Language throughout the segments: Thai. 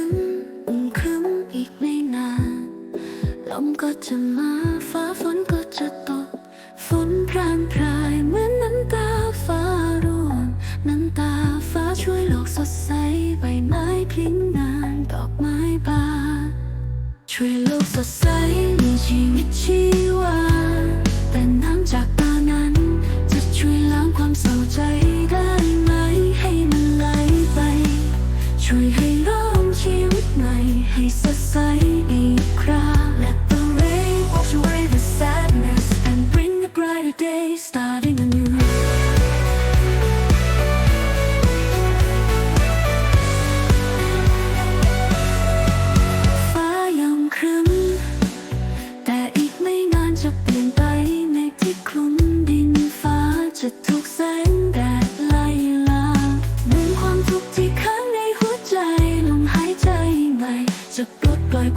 ึมอุ่นครึ้มอีกไม่นาน ลมก็จะมาฟ้าฝนก็จะตก ฝนพรางพรายเหมือนน้ำตาฟ้าร่วงน้ำตาฟ้าช่วยโลกสดใสใบไม้พลิ้งนานดอกไม้บานช่วยโลกสดใสมีชีวิตชีว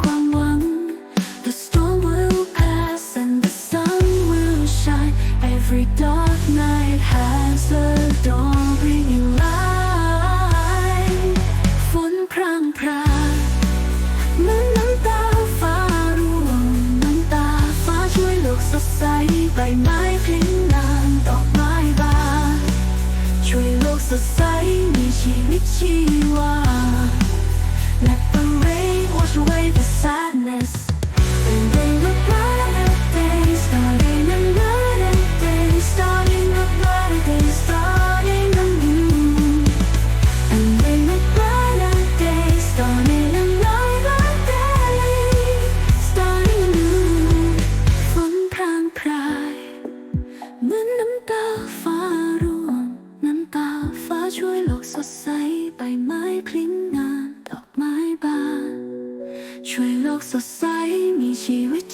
ความหวัง The storm will pass and the sun will shine Every dark night has a dawn bringing light ฝนพรางพราเหมือนน้ำตาฟ้าร่วงน้ำตาฟ้าช่วยโลกสดใสใบไม้พลิ้งนานดอกไม้บานช่วยโลกสดใสมีชีวิตชี ฟ้าร่วงน้ำตาฟ้าช่วยโลกสดใสใบไม้พลิ้งงานดอกไม้บาน ช่วยโลกสดใสมีชีวิต